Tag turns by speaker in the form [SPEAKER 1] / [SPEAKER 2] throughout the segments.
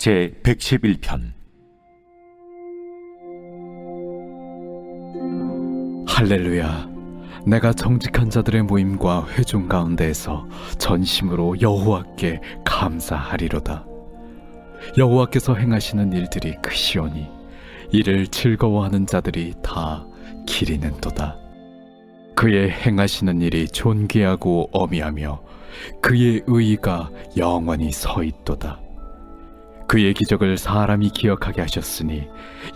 [SPEAKER 1] 제 111편
[SPEAKER 2] 할렐루야. 내가 정직한 자들의 모임과 회중 가운데에서 전심으로 여호와께 감사하리로다. 여호와께서 행하시는 일들이 크시오니 이를 즐거워하는 자들이 다 기리는도다. 그의 행하시는 일이 존귀하고 어미하며 그의 의가 영원히 서 있도다. 그의 기적을 사람이 기억하게 하셨으니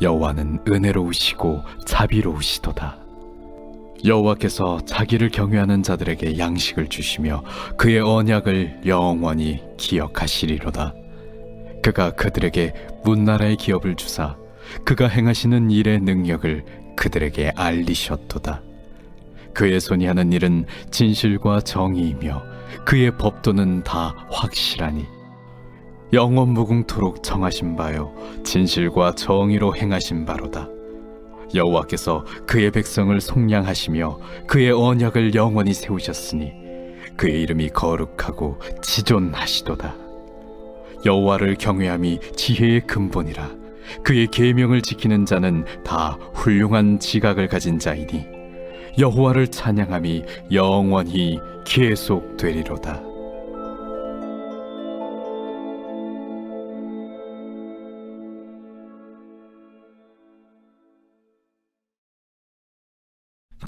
[SPEAKER 2] 여호와는 은혜로우시고 자비로우시도다. 여호와께서 자기를 경외하는 자들에게 양식을 주시며 그의 언약을 영원히 기억하시리로다. 그가 그들에게 문나라의 기업을 주사 그가 행하시는 일의 능력을 그들에게 알리셨도다. 그의 손이 하는 일은 진실과 정의이며 그의 법도는 다 확실하니 영원 무궁토록 정하신 바요 진실과 정의로 행하신 바로다. 여호와께서 그의 백성을 속량하시며 그의 언약을 영원히 세우셨으니 그의 이름이 거룩하고 지존하시도다. 여호와를 경외함이 지혜의 근본이라 그의 계명을 지키는 자는 다 훌륭한 지각을 가진 자이니 여호와를 찬양함이 영원히 계속되리로다.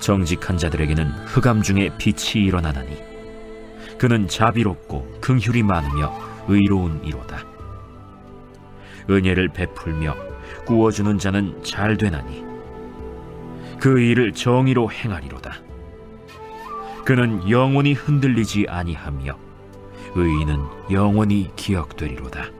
[SPEAKER 3] 정직한 자들에게는 흑암 중에 빛이 일어나나니 그는 자비롭고 긍휼이 많으며 의로운 이로다. 은혜를 베풀며 구워주는 자는 잘 되나니 그 일을 정의로 행하리로다. 그는 영원히 흔들리지 아니하며 의인은 영원히 기억되리로다.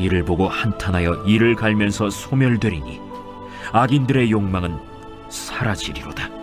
[SPEAKER 3] 이를 보고 한탄하여 이를 갈면서 소멸되리니 악인들의 욕망은 사라지리로다.